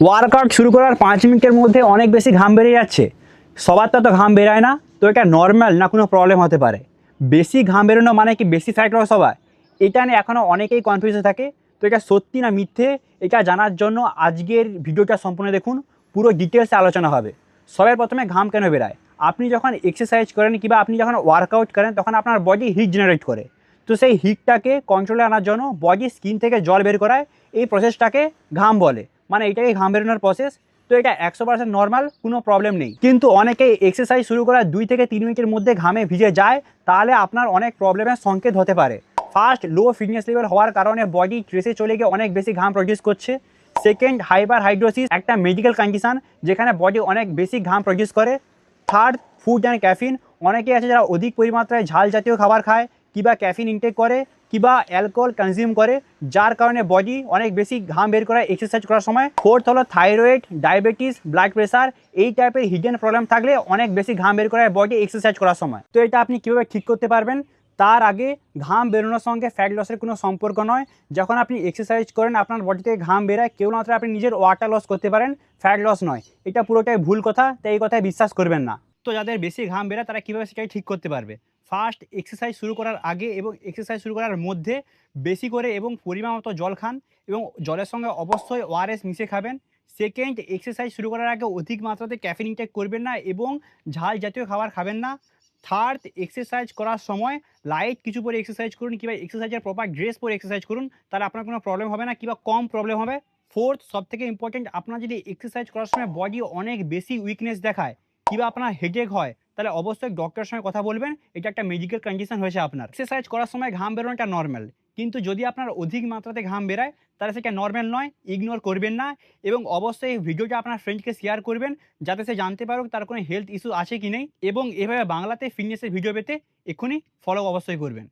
Workout শুরু করার পাঁচ মিনিটের মধ্যে অনেক বেশি ঘাম বেরিয়ে যাচ্ছে। সবার তো ঘাম বেরায় না, তো এটা নর্মাল না কোনো প্রবলেম হতে পারে। বেশি ঘাম বেরোনো মানে কি বেশি লস হওয়া? এটা নিয়ে এখনও অনেকেই কনফিউজে থাকে। তো এটা সত্যি না মিথ্যে? এটা জানার জন্য আজকের ভিডিওটা সম্পূর্ণ দেখুন। পুরো ডিটেলসে আলোচনা হবে। সবার প্রথমে ঘাম কেন বেরায়? আপনি যখন এক্সারসাইজ করেন কিংবা আপনি যখন ওয়ার্কআউট করেন, তখন আপনার বডি হিট জেনারেট করে। তো সেই হিটটাকে কন্ট্রোলে আনার জন্য বডি স্কিন থেকে জল বের করায়। এই প্রসেসটাকে ঘাম বলে। মানে এটাকে ঘাম বেরোনোর প্রসেস তো এটা একশো পার্সেন্ট নর্মাল কোনো প্রবলেম নেই। কিন্তু অনেকেই এক্সারসাইজ শুরু করার দুই থেকে তিন মিনিটের মধ্যে ঘামে ভিজে যায়, তাহলে আপনার অনেক প্রবলেমের সংকেত হতে পারে। ফার্স্ট লো ফিটনেস লেভেল হওয়ার কারণে বডি ট্রেসে চলে গিয়ে অনেক বেশি ঘাম প্রডিউস করছে। সেকেন্ড হাইপার হাইড্রোসিস একটা মেডিকেল কন্ডিশন যেখানে বডি অনেক বেশি ঘাম প্রডিউস করে। থার্ড ফুড অ্যান্ড ক্যাফিন অনেকে আছে যারা অধিক পরিমাত্রায় ঝাল জাতীয় খাবার খায়, কিবা ক্যাফিন ইনটেক করে। কিবা অ্যালকোহল কনজিউম করে, যার কারণে বডি অনেক বেশি ঘাম বের করায় এক্সারসাইজ করার সময়। ফোর্থ হলো থাইরয়েড ডায়াবেটিস ব্লাড প্রেশার এই টাইপের হিডেন প্রবলেম থাকলে অনেক বেশি ঘাম বের করায় বডি এক্সারসাইজ করার সময়। তো এটা আপনি কীভাবে ঠিক করতে পারবেন? তার আগে ঘাম বেরোনোর সঙ্গে ফ্যাট লসের কোনো সম্পর্ক নয়। যখন আপনি এক্সারসাইজ করেন, আপনার বডি থেকে ঘাম বেরায় কেবলমাত্র আপনি নিজের ওয়াটার লস করতে পারেন। ফ্যাট লস নয়। এটা পুরোটাই ভুল কথা, তাই এই কথায় বিশ্বাস করবেন না। তো যাদের বেশি ঘাম বেরায়, তারা কীভাবে সেটাই ঠিক করতে পারবে? ফার্স্ট এক্সারসাইজ শুরু করার আগে এবং এক্সারসাইজ শুরু করার মধ্যে বেশি করে এবং পরিমাণ মতো জল খান এবং জলের সঙ্গে অবশ্যই ওআরএস মিশে খাবেন। সেকেন্ড এক্সারসাইজ শুরু করার আগে অধিক মাত্রাতে ক্যাফিন ইনটেক করবেন না এবং ঝাল জাতীয় খাবার খাবেন না। থার্ড এক্সারসাইজ করার সময় লাইট কিছু পরে এক্সারসাইজ করুন কিংবা এক্সারসাইজের প্রপার ড্রেস পরে এক্সারসাইজ করুন, তাহলে আপনার কোনো প্রবলেম হবে না কিংবা কম প্রবলেম হবে। ফোর্থ সব থেকে ইম্পর্টেন্ট আপনার যদি এক্সারসাইজ করার সময় বডি অনেক বেশি উইকনেস দেখায় কিংবা আপনার হেডেক হয় তাহলে অবশ্যই ডক্টরের সঙ্গে কথা বলবেন। এটা একটা মেডিকেল কন্ডিশন হয়েছে আপনার। এক্সারসাইজ করার সময় ঘাম বেরোনোটা নর্মাল কিন্তু যদি আপনার অধিক মাত্রাতে ঘাম বেরায়, তাহলে সেটা নর্মাল নয় ইগনোর করবেন না এবং অবশ্যই এই ভিডিওটা আপনার ফ্রেন্ডকে শেয়ার করবেন, যাতে সে জানতে পারুক তার কোনো হেলথ ইস্যু আছে কি নেই এবং এভাবে বাংলাতে ফিটনেসের ভিডিও পেতে এক্ষুনি ফলো অবশ্যই করবেন।